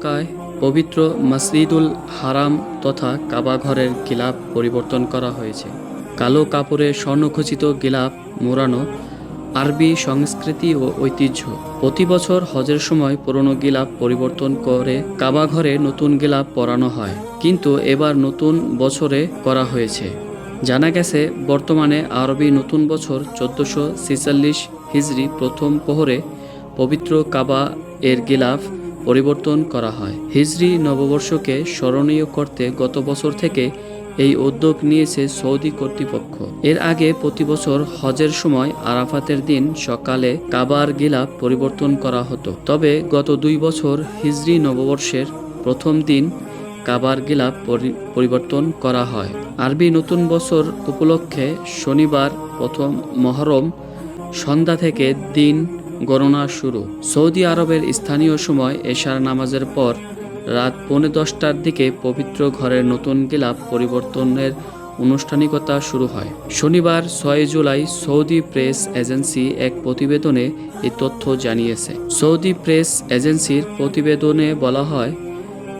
মক্কায় পবিত্র মসজিদুল হারাম তথা কাবা ঘরের গিলাপ পরিবর্তন করা হয়েছে। কালো কাপড়ে স্বর্ণখচিত গিলাপ মোড়ানো আরবি সংস্কৃতি ও ঐতিহ্য। প্রতি বছর হজের সময় পুরনো গিলাপ পরিবর্তন করে কাবা ঘরে নতুন গিলাপ পরানো হয়। কিন্তু এবার নতুন বছরে করা হয়েছে। জানা গেছে, বর্তমানে আরবি নতুন বছর চোদ্দোশো ছেচল্লিশ হিজড়ি প্রথম পোহরে পবিত্র কাবা এর গিলাফ পরিবর্তন করা হয়। হিজরি নববর্ষকে স্মরণীয় করতে গত বছর থেকে এই উদ্যোগ নিয়েছে সৌদি কর্তৃপক্ষ। এর আগে প্রতি বছর হজের সময় আরাফাতের দিন সকালে কাবার গিলাফ পরিবর্তন করা হতো। তবে গত দুই বছর হিজরি নববর্ষের প্রথম দিন কাবার গিলাফ পরি- পরিবর্তন করা হয়। আরবি নতুন বছর উপলক্ষে শনিবার প্রথম মহরম সন্ধ্যা থেকে দিন গণনা শুরু। সৌদি আরবের স্থানীয় সময় এশার নামাজের পর রাত পৌনে দশটার দিকে পবিত্র ঘরের নতুন গিলাপ পরিবর্তনের আনুষ্ঠানিকতা শুরু হয়। শনিবার ছয় জুলাই সৌদি প্রেস এজেন্সি এক প্রতিবেদনে এই তথ্য জানিয়েছে। সৌদি প্রেস এজেন্সির প্রতিবেদনে বলা হয়,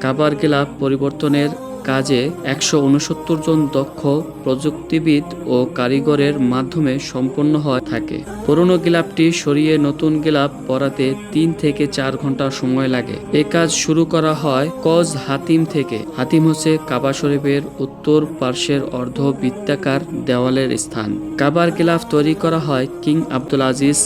কাবার গিলাপ পরিবর্তনের কাজে একশো উনসত্তর জন দক্ষ প্রযুক্তিবিদ ও কারিগরের মাধ্যমে সম্পন্ন হয়ে থাকে। পুরনো গিলাপটি সরিয়ে নতুন গিলাপ পরাতে তিন থেকে চার ঘণ্টা সময় লাগে। এ কাজ শুরু করা হয় কজ হাতিম থেকে। হাতিম হচ্ছে কাবা শরীফের উত্তর পার্শ্বের অর্ধ বৃত্তাকার দেওয়ালের স্থান। কাবার গিলাফ তৈরি করা হয় কিং আব্দুল আজিজ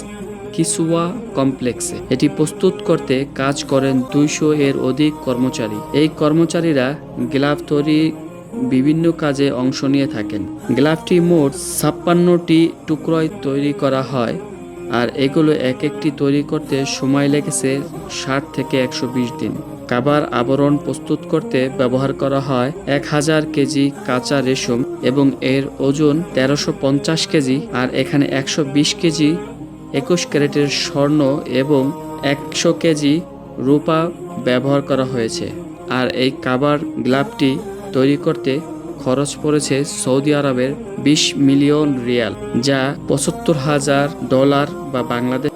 কিসুয়া কমপ্লেক্সে। এটি প্রস্তুত করতে কাজ করেন দুইশো এর অধিক কর্মচারী। এই কর্মচারীরা গ্লাভ তৈরি বিভিন্ন কাজে অংশ নিয়ে থাকেন। গ্লাভটি মোট ছাপ্পান্নটি টুকরোয় তৈরি করা হয় আর এগুলো এক একটি তৈরি করতে সময় লেগেছে ষাট থেকে একশো বিশ দিন। কাবার আবরণ প্রস্তুত করতে ব্যবহার করা হয় এক হাজার কেজি কাঁচা রেশম এবং এর ওজন তেরোশো কেজি আর এখানে একশো বিশ কেজি একুশ ক্যারেটের স্বর্ণ এবং একশো কেজি রূপা ব্যবহার করা হয়েছে। আর এই কাবার গ্লাভটি তৈরি করতে খরচ পড়েছে সৌদি আরবের বিশ মিলিয়ন রিয়াল, যা পঁচাত্তর হাজার ডলার বা বাংলাদেশ